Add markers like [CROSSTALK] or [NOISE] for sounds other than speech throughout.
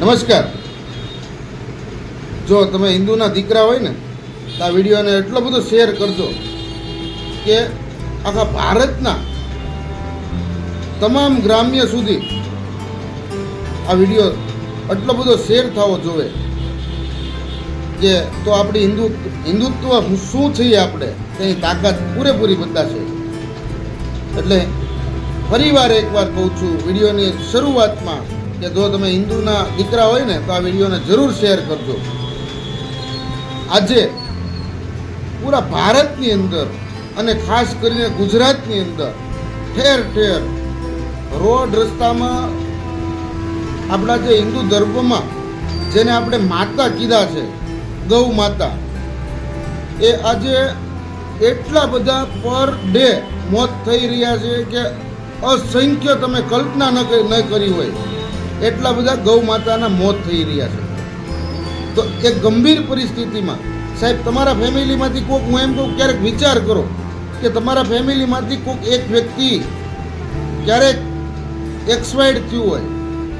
નમસ્કાર. જો તમે હિન્દુના દીકરા હોય ને, તો આ વિડીયોને એટલો બધો શેર કરજો કે આખા ભારતના તમામ ગ્રામ્ય સુધી આ વીડિયો એટલો બધો શેર થવો જોવે કે તો આપણી હિન્દુ, હિન્દુત્વ શું છીએ આપણે? તેની તાકાત પૂરેપૂરી બતાશે એટલે ફરીવાર એકવાર કહું છું, વિડીયોની શરૂઆતમાં કે જો તમે હિન્દુના દીકરા હોય ને, તો આ વિડીયોને જરૂર શેર કરજો. આજે પૂરા ભારતની અંદર અને ખાસ કરીને ગુજરાતની અંદર ઠેર ઠેર રોડ રસ્તામાં આપણા જે હિન્દુ ધર્મમાં જેને આપણે માતા કીધા છે, ગૌ માતા, એ આજે એટલા બધા પર ડે મોત થઈ રહ્યા છે કે અસંખ્ય તમે કલ્પના ન કરી- હોય. એટલા બધા ગૌ માતાના મોત થઈ રહ્યા છે. તો એ ગંભીર પરિસ્થિતિમાં, સાહેબ, તમારા ફેમિલીમાંથી કોઈક હું એમ કહું, ક્યારેક વિચાર કરો કે તમારા ફેમિલીમાંથી કોઈક એક વ્યક્તિ ક્યારેક એક્સપાયર્ડ થયું હોય,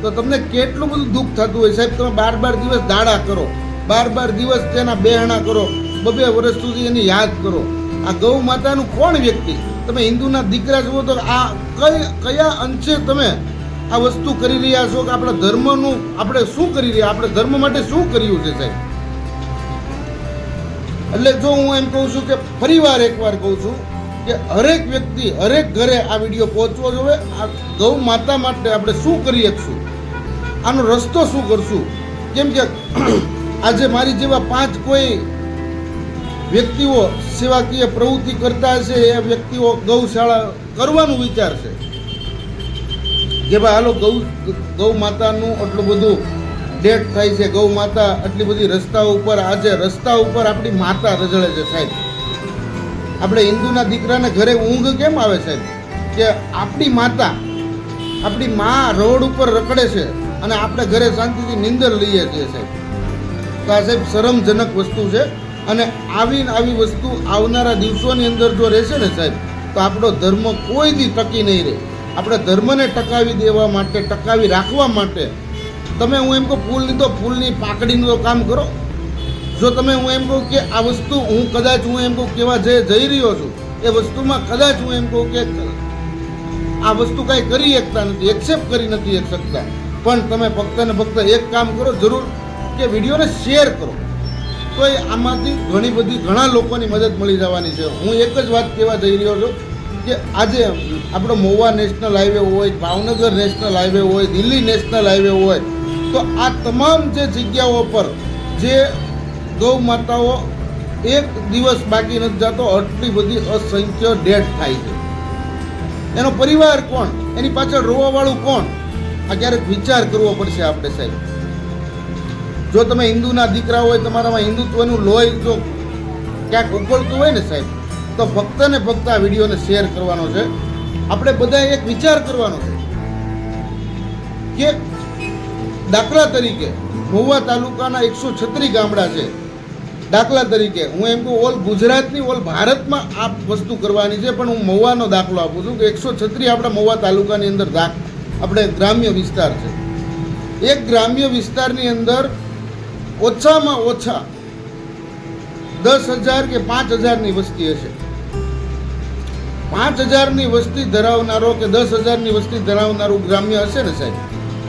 તો તમને કેટલું બધું દુઃખ થતું હોય. સાહેબ, તમે બાર બાર દિવસ દાડા કરો બાર બાર દિવસ તેના બેહણા કરો, બબે વર્ષ સુધી એની યાદ કરો. આ ગૌ માતાનું કોણ વ્યક્તિ? તમે હિન્દુના દીકરા જુઓ તો આ કઈ, કયા અંશે તમે આ વસ્તુ કરી રહ્યા છો કે આપણા ધર્મનું આપણે શું કરી રહ્યા? આપણે ધર્મ માટે શું કર્યું છે સાહેબ? એટલે જો હું એમ કહું છું કે ફરીવાર એકવાર કહું છું કે હરેક વ્યક્તિ હરેક ઘરે આ વીડિયો પહોંચવો જોઈએ. આ ગૌ માતા માટે આપણે શું કરી શકશું? આનો રસ્તો શું કરશું? કેમ કે [CLEARS THROAT] આજે મારી જેવા પાંચ કોઈ વ્યક્તિઓ સેવાકીય પ્રવૃત્તિ કરતા હશે, એ વ્યક્તિઓ ગૌશાળા કરવાનું વિચારશે. કે ભાઈ હાલો ગૌ ગૌ માતાનું આટલું બધું ડેટ થાય છે, ગૌ માતા આટલી બધી રસ્તા ઉપર, આજે રસ્તા ઉપર આપણી માતા રજળે છે સાહેબ. આપણે હિન્દુના દીકરાને ઘરે ઊંઘ કેમ આવે સાહેબ? કે આપણી માતા આપણી મા રોડ ઉપર રખડે છે અને આપણે ઘરે શાંતિથી નિંદર લઈએ છીએ સાહેબ. તો આ સાહેબ શરમજનક વસ્તુ છે અને આવી આવી વસ્તુ આવનારા દિવસોની અંદર જો રહેશે ને સાહેબ, તો આપણો ધર્મ કોઈ દી ટકી નહીં રહે. આપણે ધર્મને ટકાવી દેવા માટે, ટકાવી રાખવા માટે તમે હું એમ કહું, ફૂલ લીધો, ફૂલની પાકડીનું તો કામ કરો. જો તમે હું એમ કહું કે આ વસ્તુ હું કદાચ હું એમ કહું કેવા જે જઈ રહ્યો છું, એ વસ્તુમાં કદાચ હું એમ કહું કે આ વસ્તુ કાંઈ કરી શકતા નથી એક્સેપ્ટ કરી નથી શકતા. પણ તમે ફક્ત ને ફક્ત એક કામ કરો, જરૂર કે વિડીયોને શેર કરો. તો એ આમાંથી ઘણી બધી ઘણા લોકોની મદદ મળી જવાની છે. હું એક જ વાત કહેવા જઈ રહ્યો છું કે આજે આપણો મોવા નેશનલ હાઈવે હોય, ભાવનગર નેશનલ હાઈવે હોય, દિલ્હી નેશનલ હાઈવે હોય, તો આ તમામ જે જગ્યાઓ પર જે ગૌ માતાઓ એક દિવસ બાકી નથી જતો, આટલી બધી અસંખ્ય ડેથ થાય છે. એનો પરિવાર કોણ? એની પાછળ રોવાવાળું કોણ? આ ક્યારેક વિચાર કરવો પડશે આપણે સાહેબ. જો તમે હિન્દુના દીકરા હોય, તમારામાં હિન્દુત્વનું લોહી જો ક્યાંક ઉકળતું હોય ને સાહેબ તો ફક્ત ને ફક્ત આ વિડીયોને શેર કરવાનો છે. આપણે બધા એક વિચાર કરવાનો છે કે દાખલા તરીકે મહુવા તાલુકાના એકસો છત્રીસ ગામડા છે. દાખલા તરીકે હું એમ કહું, ઓલ ગુજરાતની, ઓલ ભારતમાં આ વસ્તુ કરવાની છે, પણ હું મહુવાનો દાખલો આપું છું કે એકસો છત્રીસ આપણા મહુવા તાલુકાની અંદર દાખ આપણે ગ્રામ્ય વિસ્તાર છે. એક ગ્રામ્ય વિસ્તારની અંદર ઓછામાં ઓછા દસ હજાર કે પાંચ હજારની વસ્તી હશે. પાંચ હજારની વસ્તી ધરાવનારો કે દસ હજારની વસ્તી ધરાવનારું ગ્રામ્ય હશે ને સાહેબ?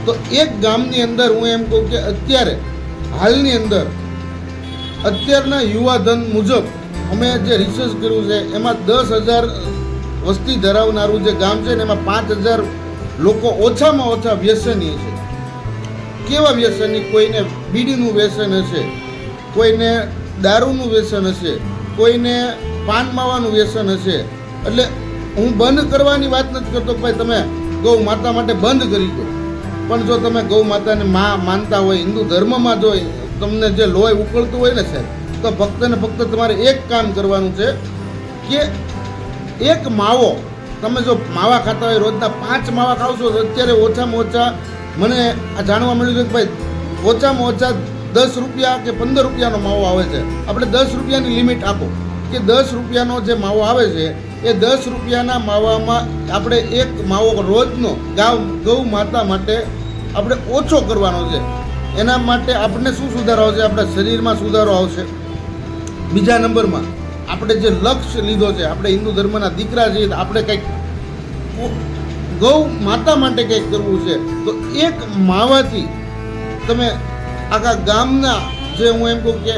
તો એક ગામની અંદર હું એમ કહું કે અત્યારે, હાલની અંદર, અત્યારના યુવાધન મુજબ અમે જે રિસર્ચ કર્યું છે, એમાં દસ હજાર વસ્તી ધરાવનારું જે ગામ છે ને, એમાં પાંચ હજાર લોકો ઓછામાં ઓછા વ્યસનીય છે કેવા વ્યસની? કોઈને બીડીનું વ્યસન હશે, કોઈને દારૂનું વ્યસન હશે, કોઈને પાન માવાનું વ્યસન હશે એટલે હું બંધ કરવાની વાત નથી કરતો ભાઈ તમે ગૌ માતા માટે બંધ કરી દો. પણ જો તમે ગૌ માતાને મા માનતા હોય, હિન્દુ ધર્મમાં જો તમને જે લોહી ઉકળતું હોય ને સાહેબ, તો ફક્ત ને ફક્ત તમારે એક કામ કરવાનું છે કે એક માવો, તમે જો માવા ખાતા હોય, રોજના પાંચ માવા ખાવશો તો અત્યારે ઓછામાં ઓછા મને આ જાણવા મળ્યું છે કે ભાઈ ઓછામાં ઓછા દસ રૂપિયા કે પંદર રૂપિયાનો માવો આવે છે. આપણે દસ રૂપિયાની લિમિટ આપો. કે દસ રૂપિયાનો જે માવો આવે છે, એ દસ રૂપિયાના માવામાં આપણે એક માવો રોજનો ગાવ, ગૌ માતા માટે આપણે ઓછો કરવાનો છે. એના માટે આપણને શું સુધારો આવશે? આપણા શરીરમાં સુધારો આવશે. બીજા નંબરમાં આપણે જે લક્ષ્ય લીધો છે, આપણે હિન્દુ ધર્મના દીકરા છીએ આપણે કંઈક ગૌ માતા માટે કંઈક કરવું છે. તો એક માવાથી તમે આખા ગામના જે હું એમ કહું કે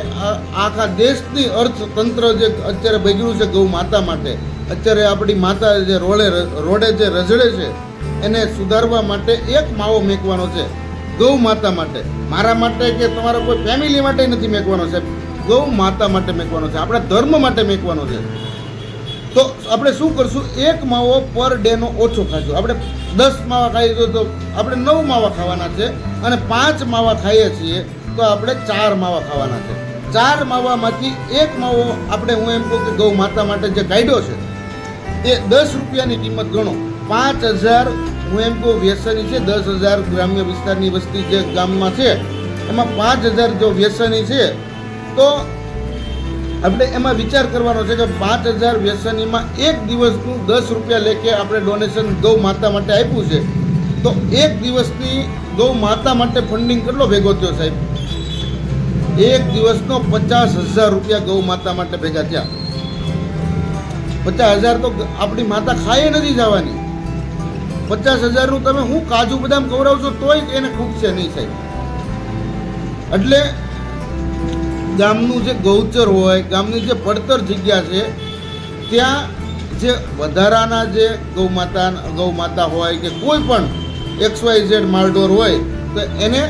આખા દેશની અર્થતંત્ર જે અત્યારે બગડ્યું છે ગૌ માતા માટે, અત્યારે આપણી માતા જે રોડે રોડે જે રઝળે છે, એને સુધારવા માટે એક માવો મેકવાનો છે ગૌ માતા માટે. મારા માટે કે તમારા કોઈ ફેમિલી માટે નથી મેકવાનો છે ગૌ માતા માટે મેકવાનો છે, આપણા ધર્મ માટે મેકવાનો છે. તો આપણે શું કરશું? એક માવો પર ડેનો ઓછો ખાશું. આપણે દસ માવા ખાઈએ તો આપણે નવ માવા ખાવાના છે અને પાંચ માવા ખાઈએ છીએ. તો આપણે ચાર માવા ખાવાના છે. ચાર માવામાંથી એક માવો આપણે હું એમ કહું કે ગૌ માતા માટે જે કાઢ્યો છે, એ દસ રૂપિયાની કિંમત ગણો. પાંચ હજાર હું એમ કહું વ્યસની છે, દસ હજાર ગ્રામ્ય વિસ્તારની વસ્તી જે ગામમાં છે, એમાં પાંચ હજાર જો વ્યસની છે, તો આપણે એમાં વિચાર કરવાનો છે કે પાંચ હજાર વ્યસનીમાં એક દિવસનું દસ રૂપિયા લેકે આપણે ડોનેશન ગૌ માતા માટે આપ્યું છે. તો એક દિવસની ગૌ માતા માટે ફંડિંગ કેટલો ભેગો થયો સાહેબ? એક દિવસનો પચાસ હજાર રૂપિયા ગૌ માતા માટે ભેગા થયા. પચાસ હજાર તો આપણી માતા ખાઈ નથી જવાની. પચાસ હજારનું તમે હું કાજુ બદામ ખવડાવશો તોય એને ખૂટશે નહીં સાહેબ એટલે ગામનું જે ગૌચર હોય, ગામની જે પડતર જગ્યા છે, ત્યાં જે વધારાના જે ગૌ માતા ગૌ માતા હોય કે કોઈ પણ એક્સ વાય ઝેડ માલડોર હોય, તો એને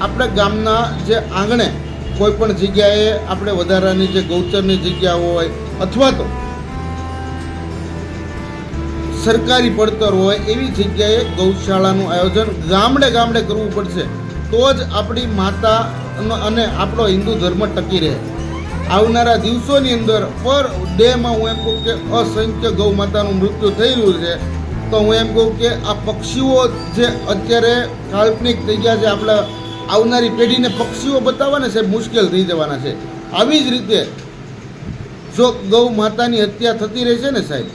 આપણે ગામના જે આંગણે કોઈપણ જગ્યાએ આપણે વધારાની જે ગૌચરની જગ્યા હોય અથવા તો સરકારી પડતર હોય એવી જગ્યાએ ગૌશાળાનું આયોજન ગામડે ગામડે કરવું પડશે, તો જ આપણી માતા અને- આપણો હિન્દુ ધર્મ ટકી રહે. આવનારા દિવસોની અંદર પર ડેમાં હું એમ કહું કે અસંખ્ય ગૌ માતાનું મૃત્યુ રહ્યું છે, તો હું એમ કહું કે આ પક્ષીઓ જે અત્યારે કાલ્પનિક થઈ ગયા છે આપણા આવનારી પેઢીને પક્ષીઓ બતાવવાને સાહેબ મુશ્કેલ થઈ જવાના છે. આવી જ રીતે જો ગૌ માતાની હત્યા થતી રહેશે ને સાહેબ,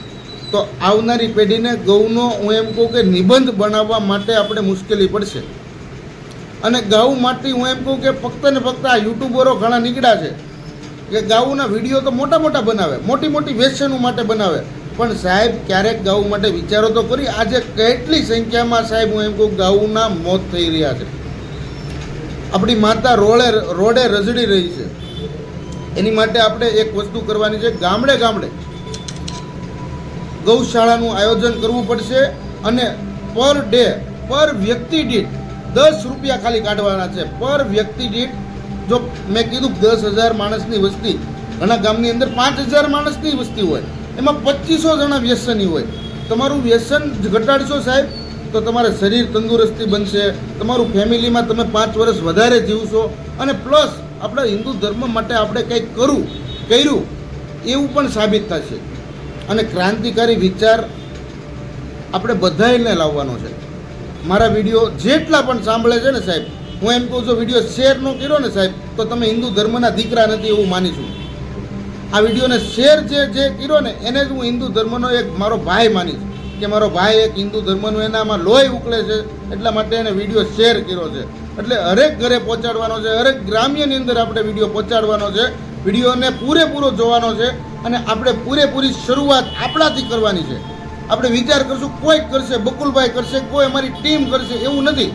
તો આવનારી પેઢીને ગૌનો હું એમ કહું કે નિબંધ બનાવવા માટે આપણે મુશ્કેલી પડશે. અને ગૌ માટે હું એમ કહું કે ફક્ત ને ફક્ત આ યુટ્યુબરો ઘણા નીકળ્યા છે કે ગાઉના વીડિયો તો મોટા મોટા બનાવે, મોટી મોટી વેસનો માટે બનાવે. પણ સાહેબ, ક્યારેક ગાઉ માટે વિચારો તો કરી, આજે કેટલી સંખ્યામાં સાહેબ હું એમ કહું ગાઉના મોત થઈ રહ્યા છે. આપણી માતા રોડે રોડે રઝડી રહી છે. એની માટે આપણે એક વસ્તુ કરવાની છે, ગામડે ગામડે ગૌશાળાનું આયોજન કરવું પડશે અને પર ડે, પર વ્યક્તિ દીઠ દસ રૂપિયા ખાલી કાઢવાના છે. પર વ્યક્તિ દીઠ, જો મેં કીધું દસ હજાર માણસની વસ્તી, ઘણા ગામની અંદર પાંચ હજાર માણસની વસ્તી હોય, એમાં પચીસો જણા વ્યસની હોય. તમારું વ્યસન ઘટાડશો સાહેબ. તો તમારે શરીર તંદુરસ્તી બનશે, તમારું ફેમિલીમાં તમે પાંચ વર્ષ વધારે જીવશો અને પ્લસ આપણા હિન્દુ ધર્મ માટે આપણે કંઈક કરું, કર્યું, એવું પણ સાબિત થશે. અને ક્રાંતિકારી વિચાર આપણે બધાને લાવવાનો છે. મારા વીડિયો જેટલા પણ સાંભળે છે ને સાહેબ, હું એમ કહું છું, વીડિયો શેર ન કર્યો ને સાહેબ, તો તમે હિન્દુ ધર્મના દીકરા નથી એવું માનીશું આ વિડીયોને શેર જે જે કર્યો ને, એને જ હું હિન્દુ ધર્મનો એક મારો ભાઈ માનીશ કે મારો ભાઈ એક હિન્દુ ધર્મનું એનામાં લોહી ઉકળે છે, એટલા માટે એને વીડિયો શેર કર્યો છે. એટલે હરેક ઘરે પહોંચાડવાનો છે, હરેક ગ્રામ્યની અંદર આપણે વીડિયો પહોંચાડવાનો છે, વિડીયોને પૂરેપૂરો જોવાનો છે, અને આપણે પૂરેપૂરી શરૂઆત આપણાથી કરવાની છે. આપણે વિચાર કરશું, કોઈ કરશે, બકુલભાઈ કરશે, કોઈ અમારી ટીમ કરશે, એવું નથી.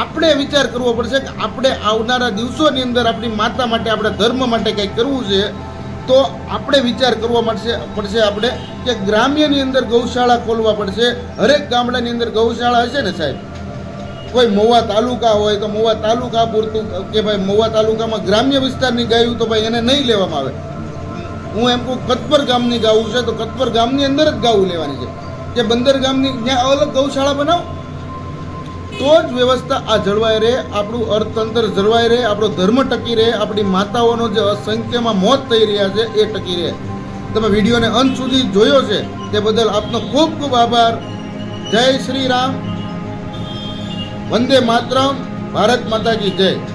આપણે વિચાર કરવો પડશે કે આપણે આવનારા દિવસોની અંદર આપણી માતા માટે, આપણા ધર્મ માટે કંઈક કરવું છે તો આપણે વિચાર કરવો પડશે પડશે આપણે કે ગ્રામ્યની અંદર ગૌશાળા ખોલવા પડશે. હરેક ગામડાની અંદર ગૌશાળા હશે ને સાહેબ? કોઈ મોવા તાલુકા હોય તો મોવા તાલુકા પૂરતું, કે ભાઈ મોવા તાલુકામાં ગ્રામ્ય વિસ્તારની ગાયું તો ભાઈ એને નહીં લેવામાં આવે. હું એમ કહું કતપર ગામની ગાવું છે તો કતપર ગામની અંદર જ ગાવું લેવાની છે. કે બંદર ગામની, ત્યાં અલગ ગૌશાળા બનાવો. તો જ વ્યવસ્થા આ જળવાઈ રહે, આપણું અર્થતંત્ર જળવાઈ રહે, આપણો ધર્મ ટકી રહે, આપણી માતાઓનો જે અસંખ્યમાં મોત થઈ રહ્યા છે એ ટકી રહે. તમે વિડીયોને અંત સુધી જોયો છે તે બદલ આપનો ખૂબ ખૂબ આભાર. જય શ્રી રામ. વંદે માતરમ. ભારત માતા કી જય.